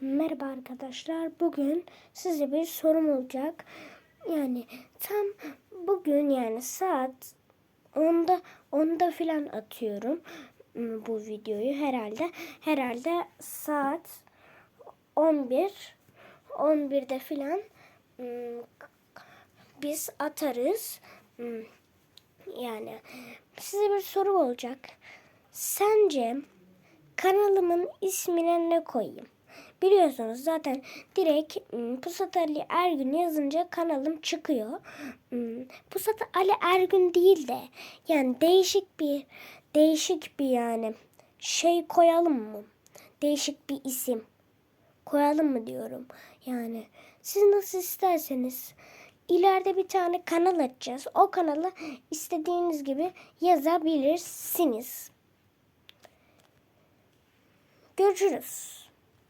Merhaba arkadaşlar. Bugün size bir sorum olacak. Yani tam bugün yani saat 10'da 10'da filan atıyorum hmm, bu videoyu herhalde. Herhalde saat 11 11'de filan hmm, biz atarız. Hmm, Yani size bir soru olacak. Sence kanalımın ismine ne koyayım? Biliyorsunuz zaten direkt ım, Pusat Ali Ergün yazınca kanalım çıkıyor. Pusat Ali Ergün değil de yani değişik bir değişik bir yani şey koyalım mı? Değişik bir isim koyalım mı diyorum. Yani siz nasıl isterseniz ileride bir tane kanal açacağız. O kanalı istediğiniz gibi yazabilirsiniz. Görüşürüz.